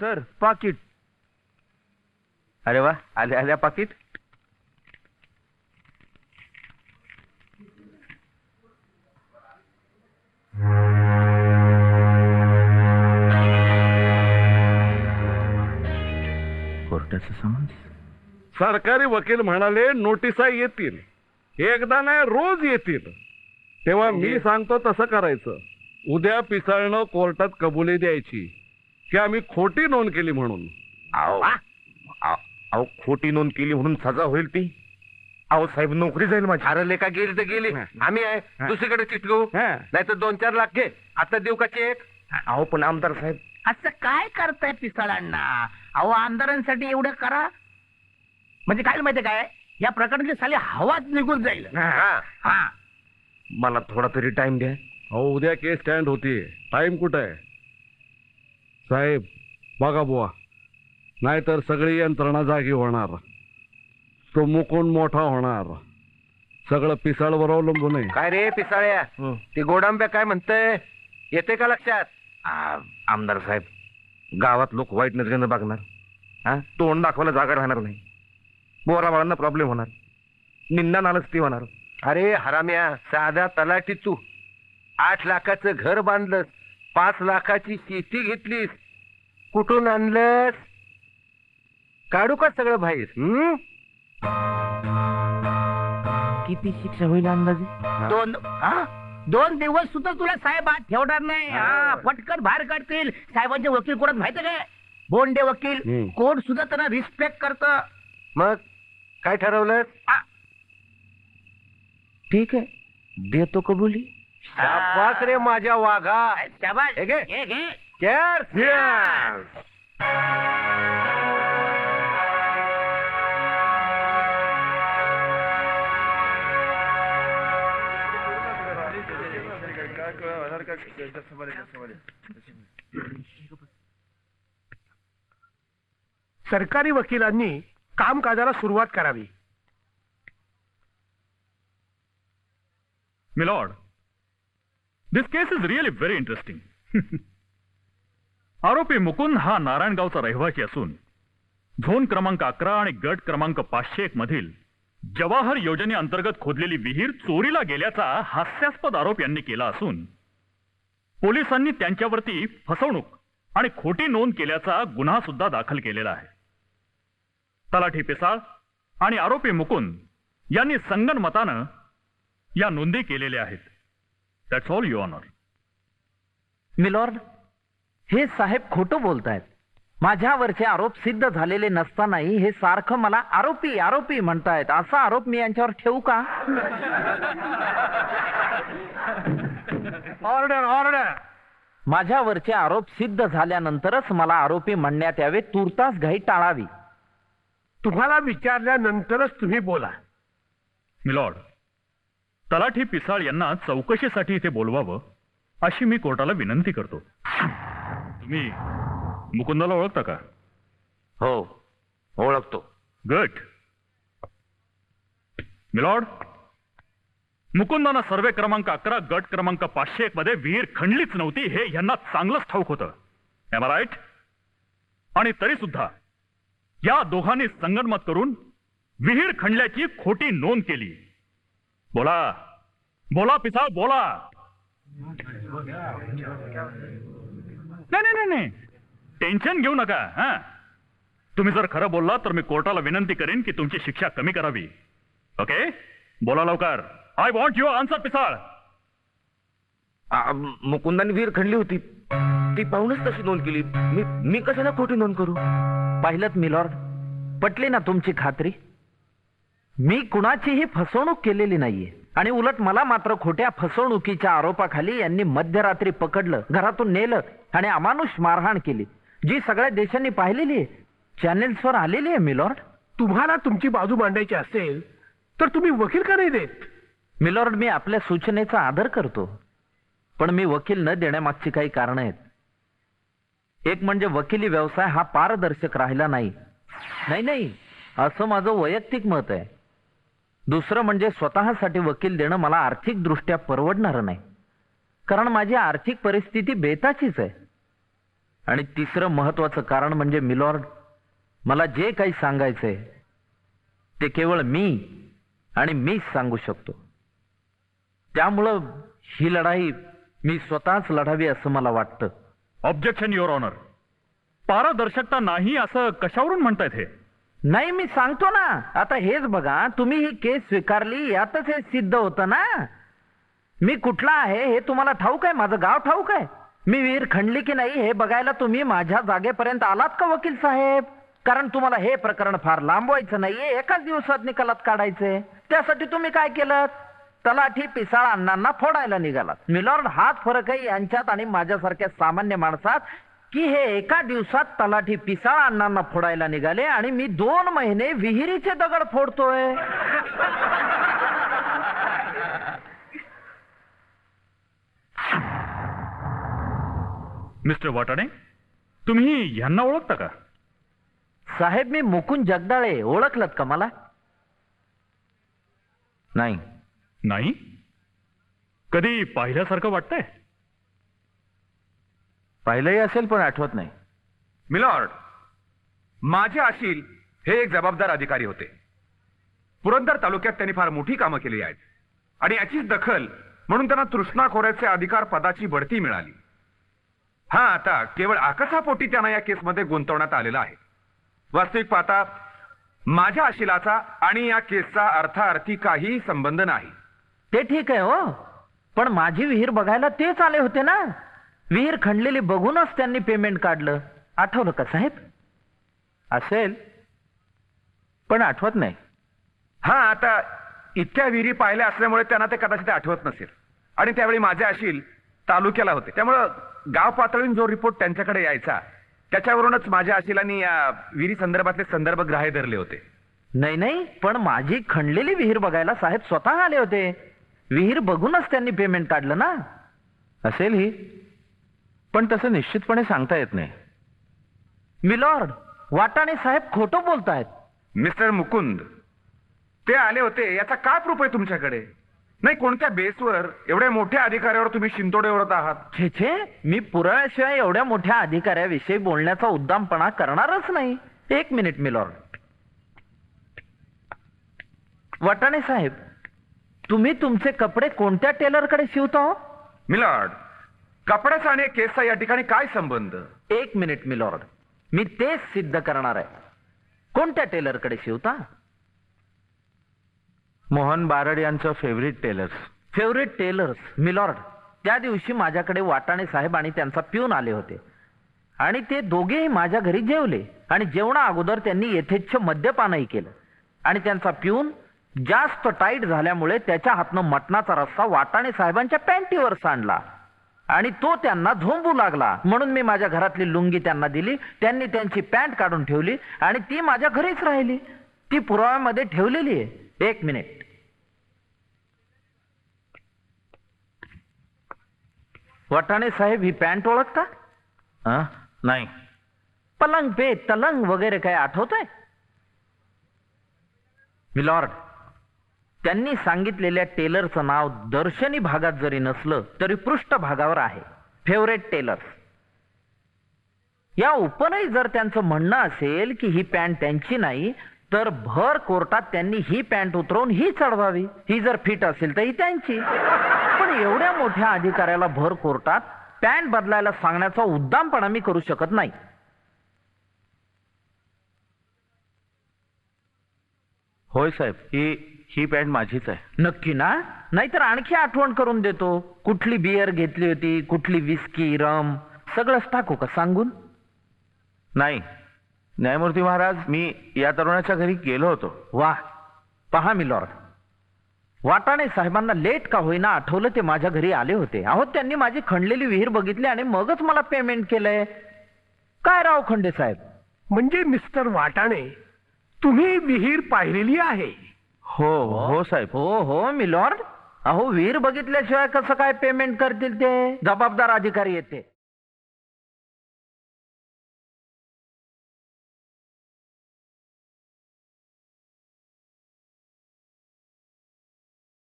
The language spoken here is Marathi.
सर पाकिट अरे वा आल्या आल्या पाकिट कोर्टाचं समन्स सरकारी वकील म्हणाले नोटिसा येतील. एकदा नाही रोज येतील. तेव्हा मी सांगतो तसं करायचं. उद्या पिसाळणं कोर्टात कबुली द्यायची. की आम्ही खोटी नोंद केली म्हणून. अहो अहो अहो, खोटी नोंद केली म्हणून सजा होईल ती. अहो साहेब नोकरी जाईल माझी. अरे लेखा गेली तर गेली. आम्ही आहे दुसरीकडे चिटकू. हा. नाही तर दोन चार लाख घे. आता देऊ का चेक अहो पण आमदार साहेब. असं काय करताय पिसाळांना? अहो आमदारांसाठी एवढं करा. म्हणजे काय माहितीये काय? या प्रकरणाची साली हवाच निघून जाईल. हा. हा. मला थोडा तरी टाइम द्या. अहो उद्या केस स्टँड होती. टाइम कुठं आहे? साहेब बघा बुवा. नाहीतर सगळी यंत्रणा जागी होणार. तो मुकुंद मोठा होणार. सगळं पिसाळवर अवलंबून आहे. काय रे पिसाळ्या? ते गोडांब्या काय म्हणतंय? येते का लक्षात? आ, आमदार साहेब गावात लोक वाईट नजरेनं बघणार हा तोंड दाखवायला जागा राहणार नाही. बोराबाळांना प्रॉब्लेम होणार. निंदा नालस्ती होणार. अरे हराम्या साधा तलाठी तू. आठ लाखाचं घर बांधलंस पाच लाखाची शेती घेतलीस कुठून आणलंस? काढू का सगळं बाहेर हम्म? किती शिक्षा होईल अंदाजे? दोन हा? दोन दिवस सुद्धा तुला साहेब आत ठेवणार नाही. हा पटकन बाहेर काढतील. साहेबांचे वकील कोणात माहिती काय? बोंडे वकील. कोर्ट सुद्धा त्यांना रिस्पेक्ट करत. मग काय ठरवलं ठीक आहे. देतो कबुली. शाबास रे माझ्या वाघा. हे घे. घे. Cheers! सरकारी वकिलांनी कामकाजाला सुरुवात करावी milord this case is really very interesting आरोपी मुकुंद हा नारायणगावचा रहिवासी असून झोन क्रमांक अकरा आणि गट क्रमांक पाचशे एक मधील जवाहर योजनेअंतर्गत खोदलेली विहीर चोरीला गेल्याचा हास्यास्पद आरोप यांनी केला असून पोलिसांनी त्यांच्यावरती फसवणूक आणि खोटी नोंद केल्याचा गुन्हा सुद्धा दाखल केलेला आहे. तलाठी पिसाळ आणि आरोपी मुकुंद यांनी संगनमतानं या नोंदी केलेल्या आहेत. That's all you honour milord हे साहेब खोटं बोलतायत. माझ्यावरचे आरोप सिद्ध झालेले नसतानाही हे सारखं मला आरोपी आरोपी म्हणतायत. असा आरोप मी यांच्यावर ठेवू का? ऑर्डर ऑर्डर माझ्यावरचे आरोप सिद्ध झाल्यानंतरच मला आरोपी म्हणण्यात यावे तुर्तास घाई टाळावी. तुम्हाला विचारल्यानंतरच तुम्ही बोला. मिलॉर्ड तलाठी पिसाळ यांना चौकशीसाठी इथे बोलवावं अशी मी कोर्टाला विनंती करतो. तुम्ही मुकुंदाला ओळखता का? हो ओळखतो. गट मिलॉर्ड मुकुंदाना सर्वे क्रमांक अकरा गट क्रमांक पाचशे एक मध्ये विहीर खणलीच नव्हती हे यांना चांगलंच ठाऊक होतं. एम राईट आणि तरी सुद्धा या दोघांनी संगनमत करून विहीर खणल्याची खोटी नोंद केली. बोला. बोला पिसाळ बोला. नाही नाही नाही नाही. टेन्शन घेऊ नका हा. तुम्ही जर खरं बोलला तर मी कोर्टाला विनंती करेन की तुमची शिक्षा कमी करावी. ओके? बोला लवकर. I want your answer Pisal. आ, मुकुंदाने विहीर खणली होती. ती पाहूनच तशी नोंद केली. मी मी कशाला खोटी नोंद करू? पाहिलं मिलॉर्ड पटली ना तुमची खात्री? मी कुणाचीही फसवणूक केलेली नाहीये. आणि उलट मला मात्र खोट्या फसवणुकीच्या आरोपाखाली यांनी मध्यरात्री पकडलं घरातून नेलं आणि अमानुष मारहाण केली. जी सगळ्या देशांनी पाहिलेली आहे. चॅनेल्सवर आलेली आहे मिलॉर्ड. तुम्हाला तुमची बाजू मांडायची असेल तर तुम्ही वकील का नाही देत? मिलॉर्ड मी आपल्या सूचनेचा आदर करतो पण मी वकील न देण्यामागची काही कारणं आहेत. एक म्हणजे वकिली व्यवसाय हा पारदर्शक राहिला नाही. नाही नाही असं माझं वैयक्तिक मत आहे. दुसरं म्हणजे स्वतःसाठी वकील देणं मला आर्थिकदृष्ट्या परवडणारं नाही. कारण माझी आर्थिक परिस्थिती बेताचीच आहे. आणि तिसरं महत्वाचं कारण म्हणजे मिलॉर्ड मला जे काही सांगायचंय ते केवळ मी आणि मीच सांगू शकतो. त्यामुळं ही लढाई मी स्वतःच लढावी असं मला वाटतं. ऑब्जेक्शन युअर ऑनर पारदर्शकता नाही असं कशावरून म्हणतायत हे? नाही मी सांगतो ना. आता हेच बघा तुम्ही ही केस स्वीकारली यातच हे सिद्ध होतं ना. मी कुठला आहे हे तुम्हाला ठाऊक आहे? माझं गाव ठाऊक आहे? मी विहीर खणली की नाही हे बघायला तुम्ही माझ्या जागेपर्यंत आलात का वकील साहेब? कारण तुम्हाला हे प्रकरण फार लांबवायचं नाहीये. एकाच दिवसात निकालात काढायचे. त्यासाठी तुम्ही काय केलं तलाठी पिसाळ अण्णांना फोडायला निघालात. मिलॉर्ड हाच फरक आहे यांच्यात आणि माझ्यासारख्या सामान्य माणसात की हे एका दिवसात तलाठी पिसाळ अण्णांना फोडायला निघाले आणि मी दोन महिने विहिरीचे दगड फोडतोय. मिस्टर वाटाणे तुम्ही ह्यांना ओळखता का? साहेब मी मुकुंद जगदाळे. ओळखलत का मला? नाही. नाही? कधी पाहिल्यासारखं वाटतंय? पाहिलंही असेल पण आठवत नाही. मिलॉर्ड माझे आशील हे एक जबाबदार अधिकारी होते. पुरंदर तालुक्यात त्यांनी फार मोठी कामं केली आहेत. आणि याचीच दखल म्हणून त्यांना तृष्णा खोऱ्याचे अधिकार पदाची बढती मिळाली. हा आता केवळ आकसापोटी त्यांना या केसमध्ये गुंतवण्यात आलेला आहे. वास्तविक पाहता माझ्या आशिलाचा आणि या केसचा अर्थार्थी काहीही संबंध नाही. ते ठीक आहे हो. पण माझी विहीर बघायला तेच आले होते ना? विहीर खणलेली बघूनच त्यांनी पेमेंट काढलं. आठवलं का साहेब? असेल. पण आठवत नाही. हा आता इतक्या विहिरी पाहिल्या असल्यामुळे त्यांना ते कदाचित आठवत नसेल. आणि त्यावेळी माझे आशील तालुक्याला होते. त्यामुळं गाव पातळीवर जो रिपोर्ट त्यांच्याकडे यायचा त्याच्यावरूनच माझ्या आशिलांनी या विहिरी संदर्भातले संदर्भ ग्राह्य धरले होते. नाही नाही पण माझी खणलेली विहीर बघायला साहेब स्वतः आले होते. विहीर बघूनच त्यांनी पेमेंट काढलं ना? असेल ही. पण तसं निश्चितपणे सांगता येत नाही. मिलॉर्ड वाटाणे साहेब खोटं बोलतायत. मिस्टर मुकुंद ते आले होते याचा काय प्रूफ आहे तुमच्याकडे? नाही कोणत्या बेसवर एवढ्या मोठ्या अधिकाऱ्यावर तुम्ही शिंतोडे ओढत आहात? छे छे मी पुराव्याशिवाय एवढ्या मोठ्या अधिकाऱ्याविषयी बोलण्याचा उद्दामपणा करणारच नाही. एक मिनिट मिलॉर्ड वाटाणे साहेब तुम्ही तुमचे कपडे कोणत्या टेलरकडे शिवता हो? मिलॉर्ड कपड्याचा आणि केसचा या ठिकाणी काय संबंध? एक मिनिट मिलॉर्ड. मी तेच सिद्ध करणार आहे. कोणत्या टेलरकडे शिवता? मोहन बारड यांचं favourite tailors favourite tailors milord. त्या दिवशी माझ्याकडे वाटाणे साहेब आणि त्यांचा पिऊन आले होते. आणि ते दोघेही माझ्या घरी जेवले. आणि जेवणा अगोदर त्यांनी यथेच्छ मद्यपानही केलं. आणि त्यांचा पिऊन जास्त टाईट झाल्यामुळे त्याच्या हातनं मटणाचा रस्सा वाटाणे साहेबांच्या पॅन्टीवर सांडला. आणि तो त्यांना झोंबू लागला. म्हणून मी माझ्या घरातली लुंगी त्यांना दिली त्यांनी त्यांची पॅन्ट काढून ठेवली आणि ती माझ्या घरीच राहिली. ती पुराव्यामध्ये ठेवलेली आहे. एक मिनिट. वटाणे साहेब ही पॅन्ट ओळखता? नाही. पलंग पे तलंग वगैरे काय आठवतंय? मिलॉर्ड. त्यांनी सांगितलेल्या टेलरचं नाव दर्शनी भागात जरी नसलं तरी पृष्ठभागावर आहे. फेवरेट टेलर या उपनही जर त्यांचं म्हणणं असेल की ही पॅन्ट त्यांची नाही तर भर कोर्टात त्यांनी ही पॅन्ट उतरवून ही चढवावी. ही जर फिट असेल तर ही त्यांची. पण एवढ्या मोठ्या अधिकाऱ्याला भर कोर्टात पॅन्ट बदलायला सांगण्याचा उद्दामपणा मी करू शकत नाही. होय साहेब ही ही पॅन्ट माझीच आहे. नक्की ना? नाहीतर आणखी आठवण करून देतो. कुठली बियर घेतली होती कुठली विस्की रम सगळंच टाकू का सांगून? नाही. न्यायमूर्ती महाराज मी या तरुणाच्या घरी गेलो होतो. वा. पहा मी लॉर्ड वाटाणे साहेबांना लेट का होईना आठवलं ते माझ्या घरी आले होते. अहो त्यांनी माझी खणलेली विहीर बघितली आणि मगच मला पेमेंट केलंय. काय राव खंडे साहेब? म्हणजे मिस्टर वाटाणे तुम्ही विहीर पाहिलेली आहे. हो हो साहेब. हो हो मी लॉर्ड. अहो वीर बघितल्याशिवाय कसं काय पेमेंट करतील ते? जबाबदार अधिकारी येते.